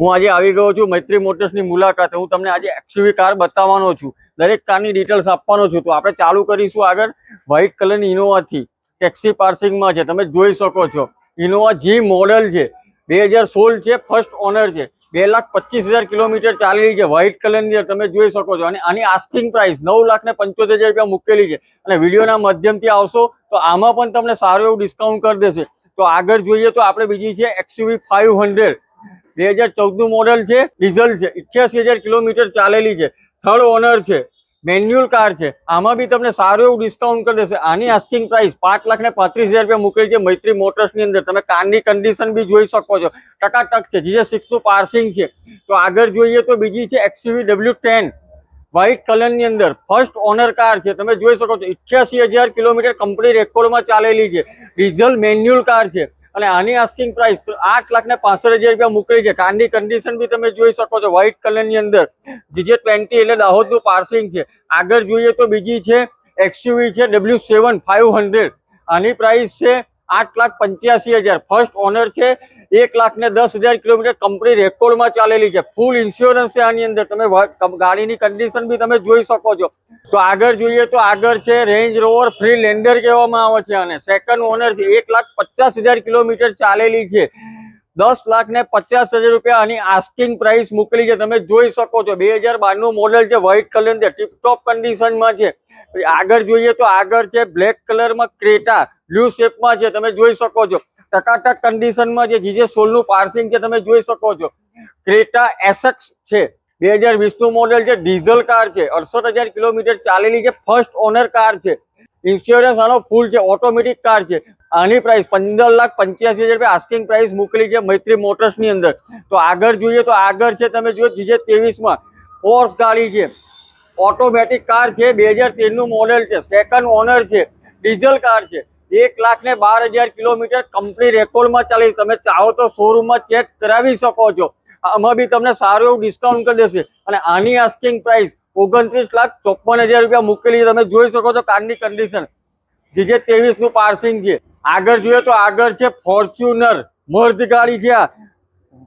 હું આજે આવી ગયો છું મૈત્રી મોટર્સની મુલાકાતે. હું તમને આજે એક્સયુવી કાર બતાવવાનો છું. દરેક કારની ડિટેલ્સ આપવાનો છું. તો આપણે ચાલુ કરીશું આગળ. વ્હાઇટ કલરની ઇનોવાથી ટેક્સી પાર્સિંગમાં છે. તમે જોઈ શકો છો. ઇનોવા જી મોડલ છે. બે હજાર સોળ છે. ફર્સ્ટ ઓનર છે. બે લાખ પચીસ હજાર કિલોમીટર ચાલેલી છે વ્હાઇટ કલરની તમે જોઈ શકો છો. અને આની આસ્કિંગ પ્રાઇસ નવ લાખ ને પંચોતેર હજાર રૂપિયા મૂકેલી છે. અને વિડીયોના માધ્યમથી આવશો તો આમાં પણ તમને સારું એવું ડિસ્કાઉન્ટ કરી દેશે. તો આગળ જોઈએ તો આપણે બીજી છે એક્સયુવી ફાઇવ હંડ્રેડ બે હજાર ચૌદનું મોડલ છે ડીઝલ છે, ઇઠ્યાસી હજાર કિલોમીટર ચાલેલી છે, થર્ડ ઓનર છે મેન્યુઅલ કાર છે. આમાં બી તમને સારું એવું ડિસ્કાઉન્ટ કરી દેશે. આની આસ્કિંગ પ્રાઇસ પાંચ લાખ ને પાંત્રીસ હજાર રૂપિયા મૂકેલી છે મૈત્રી મોટર્સની અંદર. તમે કારની કન્ડિશન બી જોઈ શકો છો. ટકાટક છે જીજે સિક્સનું પાર્સિંગ છે. તો આગળ જોઈએ તો બીજી છે એક્સયુવી ડબલ્યુ ટેન વ્હાઇટ કલરની અંદર ફર્સ્ટ ઓનર કાર છે. તમે જોઈ શકો છો, ઇઠ્યાસી હજાર કિલોમીટર કંપની રેકોર્ડમાં ચાલેલી છે. ડીઝલ મેન્યુઅલ કાર છે. અને આની આસ્કિંગ પ્રાઇસ આઠ લાખ ને પાસઠ હજાર રૂપિયા મૂકી છે. કારની કન્ડિશન બી તમે જોઈ શકો છો વ્હાઇટ કલરની અંદર. જીજે ટ્વેન્ટી એટલે દાહોદનું પાર્સિંગ છે. આગળ જોઈએ તો બીજી છે એક્સયુવી છે ડબલ્યુ સેવન ફાઇવ હંડ્રેડ આની પ્રાઇસ છે આઠ લાખ પંચ્યાસી હજાર. ફર્સ્ટ ઓનર છે, એક લાખ ને દસ હજાર કિલોમીટર કંપની રેકોર્ડમાં ચાલેલી છે. ફૂલ ઇન્સ્યોરન્સ છે આની અંદર. તમે ગાડીની કન્ડિશન બી તમે જોઈ શકો છો. તો આગળ જોઈએ તો આગળ છે રેન્જ રોવર ફ્રી લેન્ડર કહેવામાં આવે છે અને સેકન્ડ ઓનર છે, એક લાખ પચાસ હજાર કિલોમીટર ચાલેલી છે. દસ લાખ ને પચાસ હજાર રૂપિયા આની આસ્કિંગ પ્રાઇસ મોકલી છે. તમે જોઈ શકો છો. બે હજાર બારનું મોડેલ છે વ્હાઇટ કલર છે. ટીપટોપ કન્ડિશનમાં છે. આગળ જોઈએ તો આગળ છે બ્લેક કલરમાં ક્રેટા બ્લુ શેપમાં છે. તમે જોઈ શકો છો. ટકાટક કન્ડિશનમાં છે. જીજે સોલનું પાર્સિંગ છે, તમે જોઈ શકો છો. ક્રેટા એસેક્સ છે. બે હજાર વીસનું મોડેલ છે. ડીઝલ કાર છે. અડસઠ હજાર કિલોમીટર ચાલેલી છે. ફર્સ્ટ ઓનર કાર છે. ઇન્સ્યોરન્સ આનો ફૂલ છે ઓટોમેટિક કાર છે. આની પ્રાઇસ પંદર લાખ પંચ્યાસી હજાર રૂપિયા આસ્કિંગ પ્રાઇસ મોકલી છે મૈત્રી મોટર્સની અંદર. તો આગળ જોઈએ તો આગળ છે, તમે જો જીજે ત્રેવીસમાં. ફોર્સ ગાડી છે. ઓટોમેટિક કાર છે, બે હજાર તેરનું મોડેલ છે. સેકન્ડ ઓનર છે. ડીઝલ કાર છે. એક લાખ ને બાર હજાર કિલોમીટર કંપની રેકોર્ડમાં ચાલી તમે ચાહો તો શોરૂમમાં ચેક કરાવી શકો છો. આમાં બી તમને સારું એવું ડિસ્કાઉન્ટ કરી દેશે. અને આની આસ્કિંગ પ્રાઇસ ઓગણત્રીસ લાખ ચોપન હજાર રૂપિયા મૂકેલી તમે જોઈ શકો છો કારની કન્ડિશન જીજે તેવીસનું પાર્સિંગ છે. આગળ જોઈએ તો આગળ છે ફોર્ચ્યુનર મર્દ ગાડી છે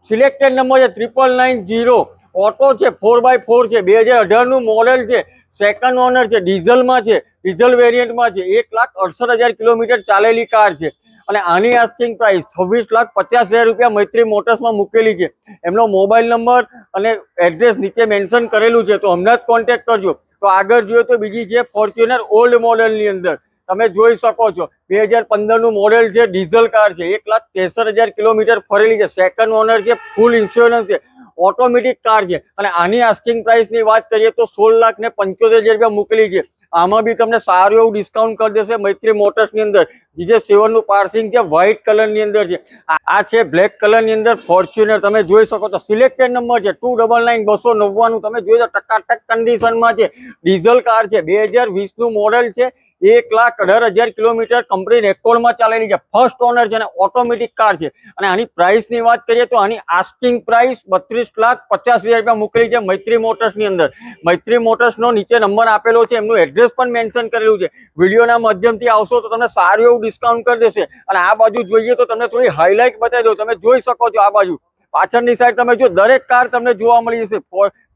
સિલેક્ટેડ નંબર છે ત્રિપલ નાઇન જીરો ઓટો છે ફોર બાય ફોર છે. બે હજાર અઢારનું મોડેલ છે. સેકન્ડ ઓનર છે. ડીઝલમાં છે. ડીઝલ વેરિયન્ટમાં છે. એક લાખ અડસઠ હજાર કિલોમીટર ચાલેલી કાર છે. અને આની આસ્કિંગ પ્રાઇસ છવ્વીસ લાખ પચાસ હજાર રૂપિયા મૈત્રી મોટર્સમાં મૂકેલી છે. એમનો મોબાઈલ નંબર અને એડ્રેસ નીચે મેન્શન કરેલું છે. તો હમણાં જ કોન્ટેક્ટ કરજો. તો આગળ જોઈએ તો બીજી છે ફોર્ચ્યુનર ઓલ્ડ મોડેલની અંદર. તમે જોઈ શકો છો. બે હજાર પંદરનું મોડેલ છે ડીઝલ કાર છે. એક લાખ ત્રેસઠ હજાર કિલોમીટર ફરેલી છે. સેકન્ડ ઓનર છે ફૂલ ઇન્સ્યોરન્સ છે. ઓટોમેટિક કાર છે. અને આની આસ્કિંગ પ્રાઇસની વાત કરીએ તો સોળ લાખ ને પંચોતેર હજાર રૂપિયા મૂકેલી છે. આમાં બી તમને સારું એવું ડિસ્કાઉન્ટ કરી દેશે મૈત્રી મોટર્સની અંદર. જીજે સેવનનું પાર્સિંગ છે વ્હાઇટ કલરની અંદર છે. આ છે બ્લેક કલરની અંદર ફોર્ચ્યુનર તમે જોઈ શકો છો. સિલેક્ટેડ નંબર છે. ટુ ડબલ નાઇન બસો નવ્વાણું. તમે જોઈ શકો ટકાટક કન્ડિશનમાં છે. ડીઝલ કાર છે. બે હજાર વીસનું મોડેલ છે. એક લાખ અઢાર હજાર કિલોમીટર કંપની રેકોર્ડમાં ચાલેલી છે. ફર્સ્ટ ઓનર છે અને ઓટોમેટિક કાર છે. અને આની પ્રાઇસની વાત કરીએ તો આની આસ્કિંગ પ્રાઇસ બત્રીસ લાખ પચાસ હજાર રૂપિયા મૂકેલી છે મૈત્રી મોટર્સની અંદર. મૈત્રી મોટર્સનો નીચે નંબર આપેલો છે. એમનું એડ્રેસ પણ મેન્શન કરેલું છે. વિડીયોના માધ્યમથી આવશો તો તમને સારું એવું ડિસ્કાઉન્ટ કરી દેશે. અને આ બાજુ જોઈએ તો તમને થોડી હાઇલાઇટ બતાવી દઉં. તમે જોઈ શકો છો આ બાજુ. પાછળની સાઈડ તમે જો દરેક કાર તમને જોવા મળી જશે.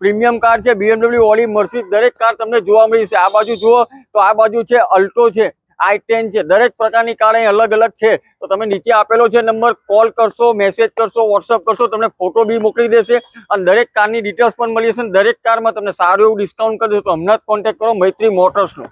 પ્રીમિયમ કાર છે બીએમડબલ્યુ ઓડી મર્સિડ દરેક કાર તમને જોવા મળી જશે. આ બાજુ જુઓ તો આ બાજુ છે અલ્ટો છે આઈ ટેન છે. દરેક પ્રકારની કાર અહીં અલગ અલગ છે. તો તમે નીચે આપેલો છે નંબર કોલ કરશો મેસેજ કરશો વોટ્સઅપ કરશો, તમને ફોટો બી મોકલી દેશે. અને દરેક કારની ડિટેલ્સ પણ મળી જશે. દરેક કારમાં તમને સારું એવું ડિસ્કાઉન્ટ કરી દેશે. તો હમણાં જ કોન્ટેક્ટ કરો, મૈત્રી મોટર્સનો.